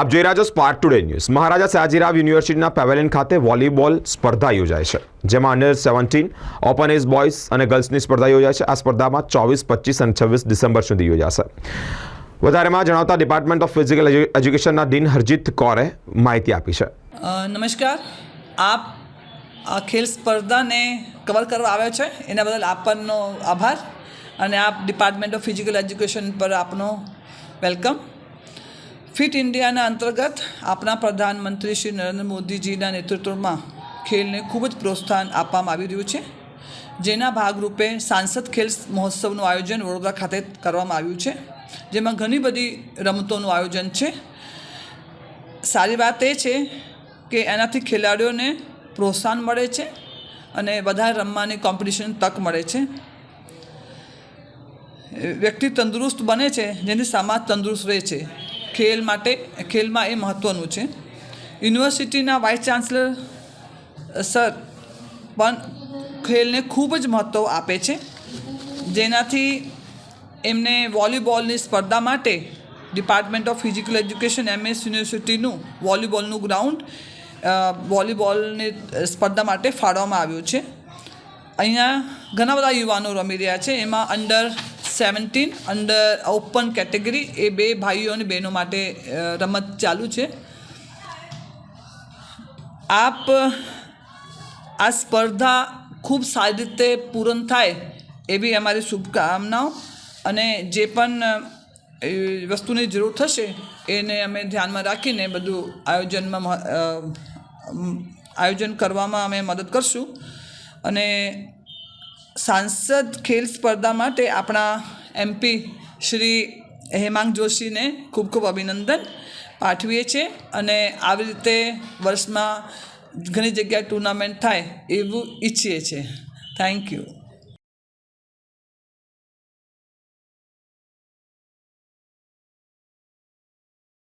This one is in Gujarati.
આપ જોઈ રહ્યા છો Spark today news Maharaja Sayajirao યુનિવર્સિટીના પેવેલિયન ખાતે વોલીબોલ સ્પર્ધા યોજાય છે, જેમાં under seventeen open age boys અને ગર્લ્સની સ્પર્ધા યોજાય છે. આ સ્પર્ધામાં ચોવીસ, પચીસ અને છવ્વીસ ડિસેમ્બર સુધી યોજાશે. વધારેમાં જણાવતા ડિપાર્ટમેન્ટ ઓફ ફિઝિકલ એજ્યુકેશનના ડીન હરજીત કૌરે માહિતી આપી છે. નમસ્કાર. આપ આ ખેલ સ્પર્ધાને કવર કરવા આવ્યો છે? એના બદલ આપનો આભાર. અને આપ ડિપાર્ટમેન્ટ ઓફ ફિઝિકલ એજ્યુકેશન પર આપનો વેલકમ ફિટ ઇન્ડિયાના અંતર્ગત આપણા પ્રધાનમંત્રી શ્રી નરેન્દ્ર મોદીજીના નેતૃત્વમાં ખેલને ખૂબ જ પ્રોત્સાહન આપવામાં આવી રહ્યું છે. જેના ભાગરૂપે સાંસદ ખેલ મહોત્સવનું આયોજન વડોદરા ખાતે કરવામાં આવ્યું છે. જેમાં ઘણી બધી રમતોનું આયોજન છે. સારી વાત એ છે કે એનાથી ખેલાડીઓને પ્રોત્સાહન મળે છે અને વધારે રમવાની કોમ્પિટિશન તક મળે છે. વ્યક્તિ તંદુરસ્ત બને છે જેથી સમાજ તંદુરસ્ત રહે છે. ખેલ માટે, ખેલમાં એ મહત્ત્વનું છે. યુનિવર્સિટીના વાઇસ ચાન્સલર સર, પણ ખેલને ખૂબ જ મહત્ત્વ આપે છે. જેનાથી એમને વોલીબોલની સ્પર્ધા માટે department of physical education, MS યુનિવર્સિટીનું વોલીબોલનું ગ્રાઉન્ડ વોલીબોલની સ્પર્ધા માટે ફાળવવામાં આવ્યું છે. અહીંયા ઘણા બધા યુવાનો રમી રહ્યા છે. એમાં under seventeen under open category એ બે ભાઈઓ અને બહેનો માટે રમત ચાલુ છે. આપ, આ સ્પર્ધા ખૂબ સારી રીતે પૂર્ણ થાય એવી અમારી શુભકામનાઓ અને જે પણ વસ્તુની જરૂર થશે એને અમે ધ્યાનમાં રાખીને બધું આયોજનમાં આયોજન કરવામાં અમે મદદ કરશું. અને સાંસદ ખેલ સ્પર્ધા માટે આપણા એમપી શ્રી હેમાંગ જોશીને ખૂબ ખૂબ અભિનંદન પાઠવીએ છીએ અને આવી રીતે વર્ષમાં ઘણી જગ્યાએ ટુર્નામેન્ટ થાય એવું ઈચ્છીએ છીએ. Thank you